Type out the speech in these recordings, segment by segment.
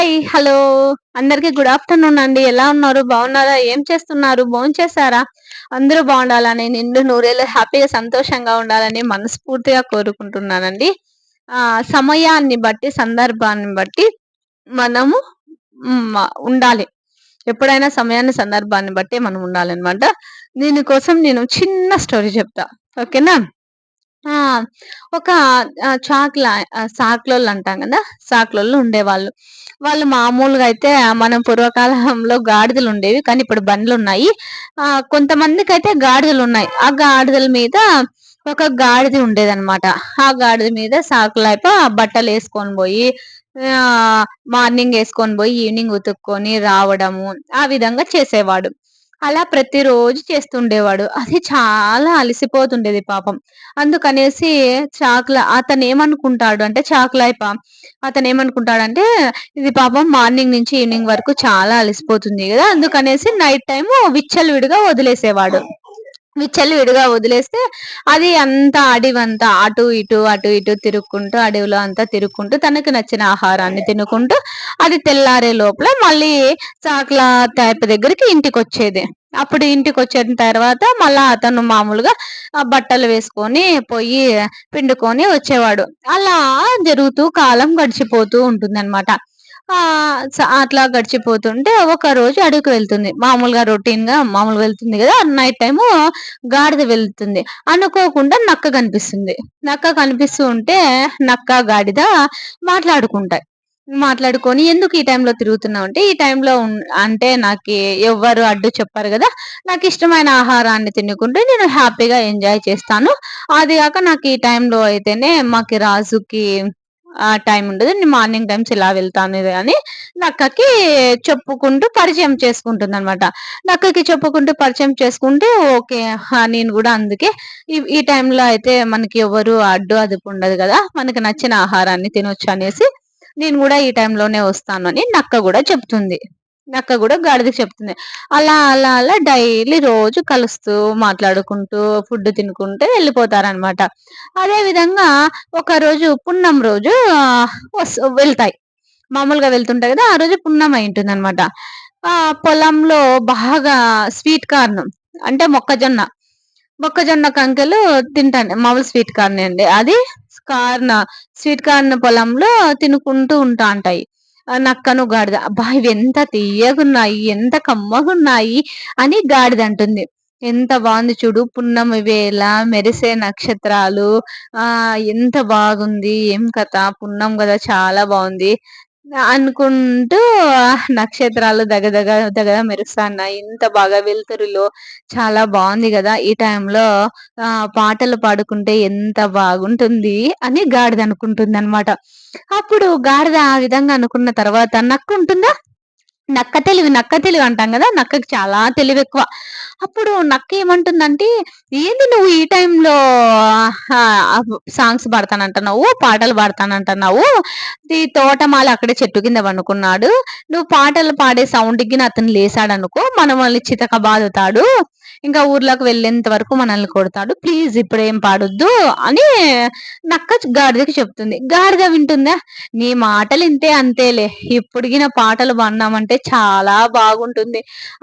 Hi hello. అందరికి good afternoon అండి. ఎలా ఉన్నారు? బాగున్నారా? ఏం చేస్తున్నారు? చేశారా? అందరూ బాగుండాలని నిండు నూరేళ్ళు హ్యాపీగా సంతోషంగా ఉండాలని మనస్ఫూర్తిగా కోరుకుంటున్నానండి. ఆ సమయాన్ని బట్టి సందర్భాన్ని బట్టి మనము ఉండాలి. ఎప్పుడైనా సమయాన్ని సందర్భాన్ని బట్టి మనం ఉండాలన్నమాట. దీనికోసం నేను చిన్న స్టోరీ చెప్తా. ఓకేనా? ఆ! ఒక చాక్ల సాక్లోళ్ళు అంటాం కదా! సాక్లోళ్ళు ఉండేవాళ్ళు. వాళ్ళు మామూలుగా అయితే మనం పూర్వకాలంలో గాడిదలు ఉండేవి. కానీ ఇప్పుడు బండ్లు ఉన్నాయి. ఆ కొంతమందికి అయితే గాడిదలు ఉన్నాయి. ఆ గాడిదల మీద ఒక గాడిద ఉండేదనమాట. ఆ గాడిద మీద సాకులైప బట్టలు వేసుకొని పోయి మార్నింగ్ వేసుకొని పోయి ఈవినింగ్ ఉతుక్కొని రావడము ఆ విధంగా చేసేవాడు. అలా ప్రతిరోజు చేస్తుండేవాడు. అది చాలా అలసిపోతుండేది పాపం. అందుకనేసి చాక్ల అతను ఏమనుకుంటాడు అంటే చాక్లైప. అతను ఏమనుకుంటాడంటే ఇది పాపం మార్నింగ్ నుంచి ఈవినింగ్ వరకు చాలా అలసిపోతుంది కదా. అందుకనేసి నైట్ టైం విచ్చలవిడిగా వదిలేసేవాడు. విచ్చలు విడిగా వదిలేస్తే అది అంతా అడవంతా అటు ఇటు అటు ఇటు తిరుక్కుంటూ అడవిలో అంతా తిరుక్కుంటూ తనకు నచ్చిన ఆహారాన్ని తినుకుంటూ అది తెల్లారే లోపల మళ్ళీ చాక్ల టైప్ దగ్గరికి ఇంటికి వచ్చేది అప్పుడు ఇంటికి వచ్చిన తర్వాత మళ్ళా అతను మామూలుగా బట్టలు వేసుకొని పోయి పిండుకొని వచ్చేవాడు. అలా జరుగుతూ కాలం గడిచిపోతూ ఉంటుందన్నమాట. అట్లా గడిచిపోతుంటే ఒక రోజు అడుగుకు వెళ్తుంది. మామూలుగా రొటీన్గా మామూలుగా వెళ్తుంది కదా నైట్ టైము గాడిద వెళ్తుంది. అనుకోకుండా నక్క కనిపిస్తుంది. నక్క కనిపిస్తూ ఉంటే నక్క గాడిద మాట్లాడుకుంటాయి. మాట్లాడుకొని ఎందుకు ఈ టైంలో తిరుగుతున్నావు అంటే ఈ టైంలో అంటే నాకు ఎవ్వరు అడ్డు చెప్పారు కదా నాకు ఇష్టమైన ఆహారాన్ని తినుకుంటే నేను హ్యాపీగా ఎంజాయ్ చేస్తాను. అది కాక నాకు ఈ టైంలో అయితేనే మాకి రాజుకి ఆ టైం ఉండదు. నేను మార్నింగ్ టైమ్స్ ఇలా వెళ్తాను అని నక్కకి చెప్పుకుంటూ పరిచయం చేసుకుంటుంది అనమాట నక్కకి చెప్పుకుంటూ పరిచయం చేసుకుంటే ఓకే నేను కూడా అందుకే ఈ ఈ టైంలో అయితే మనకి ఎవరు అడ్డు అదుపు ఉండదు కదా మనకి నచ్చిన ఆహారాన్ని తినొచ్చు అనేసి నేను కూడా ఈ టైంలోనే వస్తాను అని నక్క కూడా చెప్తుంది. నక్క కూడా గాడిద చెప్తుంది. అలా అలా అలా డైలీ రోజు కలుస్తూ మాట్లాడుకుంటూ ఫుడ్ తినుకుంటూ వెళ్ళిపోతారనమాట అదే విధంగా ఒక రోజు పున్నం రోజు వెళ్తాయి. మామూలుగా వెళ్తుంటాయి కదా ఆ రోజు పున్నం అయి ఉంటుంది అనమాట ఆ పొలంలో బాగా స్వీట్ కార్న్ అంటే మొక్కజొన్న మొక్కజొన్న కంకెలు తింటాను. మామూలు స్వీట్ కార్న్ అండి. అది కార్న్ స్వీట్ కార్న్ పొలంలో తినుకుంటూ ఉంటా ఉంటాయి నక్కను గాడిద అబ్బా ఇవి ఎంత తీయగున్నాయి ఎంత కమ్మగున్నాయి అని గాడిద అంటుంది. ఎంత బాగుంది చూడు పున్నమి వేళ మెరిసే నక్షత్రాలు ఆ ఎంత బాగుంది ఏం కథ పున్నం కదా చాలా బాగుంది. అనుకుంటూ నక్షత్రాలు దగదగ దగద మెరుస్తున్నాయి ఇంత బాగా వెలుతురులో చాలా బాగుంది కదా ఈ టైంలో. ఆ పాటలు పాడుకుంటే ఎంత బాగుంటుంది అని గాడిద అనుకుంటుంది అనమాట అప్పుడు గాడిద ఆ విధంగా అనుకున్న తర్వాత నక్క ఉంటుందా నక్క తెలివి నక్క తెలివి అంటాం కదా నక్కకి చాలా తెలివి ఎక్కువ అప్పుడు నక్క ఏమంటుందంటే ఏంది నువ్వు ఈ టైంలో సాంగ్స్ పాడతానంటున్నావు పాటలు పాడతానంటున్నావు? ఈ తోటమాల అక్కడే చెట్టు కింద పండుకున్నాడు. నువ్వు పాటలు పాడే సౌండ్కి అతను లేసాడు అనుకో మనల్ని చితక బాదుతాడు ఇంకా ఊర్లోకి వెళ్ళేంత వరకు మనల్ని కొడతాడు. ప్లీజ్ ఇప్పుడు ఏం పాడొద్దు అని నక్క గాడిదకి చెప్తుంది. గాడిద వింటుందా నీ మాటలు ఇంతే అంతేలే ఇప్పుడుగిన పాటలు పాడినామంటే చాలా బాగుంటుంది.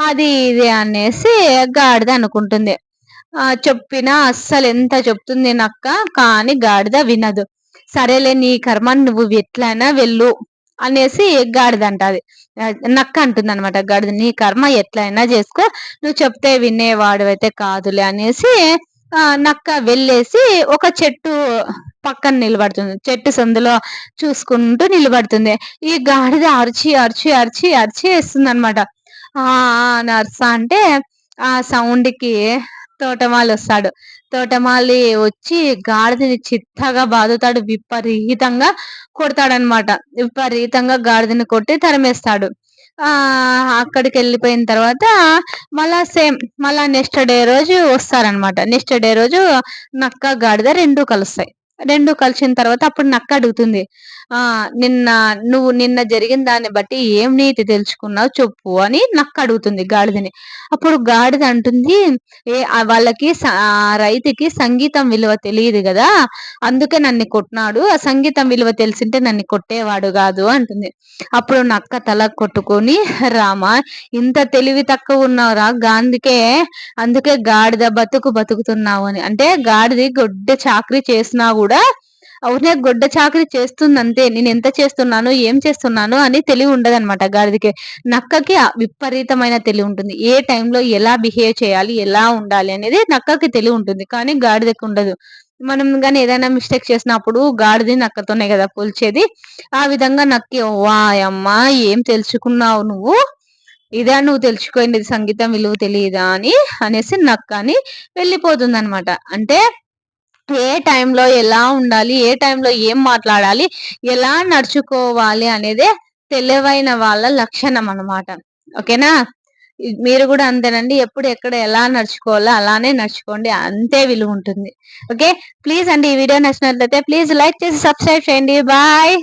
అది ఇది అనేసి గాడిద అనుకుంటుంది. ఆ చెప్పినా అస్సలు ఎంత చెప్తుంది నక్క? కానీ గాడిద వినదు. సరేలే నీ కర్మ నువ్వు ఎట్లయినా వెళ్ళు అనేసి గాడిద అంటది. నక్క అంటుంది అనమాట గాడిద నీ కర్మ ఎట్లయినా చేసుకో నువ్వు చెప్తే వినేవాడు అయితే కాదులే అనేసి ఆ నక్క వెళ్ళేసి ఒక చెట్టు పక్కన నిలబడుతుంది. చెట్టు సందులో చూసుకుంటూ నిలబడుతుంది. ఈ గాడిద అరిచి అరిచి అరిచి అరిచి వేస్తుంది అనమాట ఆ నర్స అంటే ఆ సౌండ్కి తోటమాలి వస్తాడు. తోటమాలి వచ్చి గాడిదని చిత్తగా బాదుతాడు. విపరీతంగా కొడతాడనమాట విపరీతంగా గాడిదని కొట్టి తరిమేస్తాడు. ఆ అక్కడికి వెళ్ళిపోయిన తర్వాత మళ్ళా సేమ్ మళ్ళా నెక్స్ట్ డే రోజు వస్తారనమాట నెక్స్ట్ డే రోజు నక్క గాడిద రెండు కలుస్తాయి. రెండు కలిసిన తర్వాత అప్పుడు నక్క అడుగుతుంది ఆ నిన్న నువ్వు నిన్న జరిగిన దాన్ని బట్టి ఏం నీతి తెలుసుకున్నావు చెప్పు అని నక్క అడుగుతుంది గాడిదని. అప్పుడు గాడిద అంటుంది ఏ వాళ్ళకి రైతుకి సంగీతం విలువ తెలియదు కదా అందుకే నన్ను కొట్టినాడు. ఆ సంగీతం విలువ తెలిసింటే నన్ను కొట్టేవాడు కాదు అంటుంది. అప్పుడు నక్క తల కొట్టుకొని రామ ఇంత తెలివి తక్కువ ఉన్నావురా గాంధీకే అందుకే గాడిద బతుకు బతుకుతున్నావు అని. అంటే గాడిది గొడ్డ చాకరీ చేసినా కూడా అవునే గొడ్డ చాకరీ చేస్తుందంతే నేను ఎంత చేస్తున్నాను ఏం చేస్తున్నాను అని తెలివి ఉండదన్నమాట గాడిదకి. నక్కకి విపరీతమైన తెలివి ఉంటుంది. ఏ టైంలో ఎలా బిహేవ్ చేయాలి ఎలా ఉండాలి అనేది నక్కకి తెలివి ఉంటుంది. కానీ గాడిదకి ఉండదు. మనం కానీ ఏదైనా మిస్టేక్ చేసినప్పుడు గాడిది నక్కతోనే కదా పోల్చేది. ఆ విధంగా నక్కి వాయమ్మా ఏం తెలుసుకున్నావు నువ్వు? ఇదే నువ్వు తెలుసుకోండి సంగీతం విలువ తెలియదా అని అనేసి నక్క అని వెళ్ళిపోతుంది అనమాట అంటే ఏ టైంలో ఎలా ఉండాలి ఏ టైంలో ఏం మాట్లాడాలి ఎలా నడుచుకోవాలి అనేదే తెలివైన వాళ్ళ లక్షణం అనమాట ఓకేనా? మీరు కూడా అంతేనండి. ఎప్పుడు ఎక్కడ ఎలా నడుచుకోవాలో అలానే నడుచుకోండి. అంతే విలువ ఉంటుంది. ఓకే? ప్లీజ్ అండి ఈ వీడియో నచ్చినట్లయితే ప్లీజ్ లైక్ చేసి సబ్స్క్రైబ్ చేయండి. బాయ్!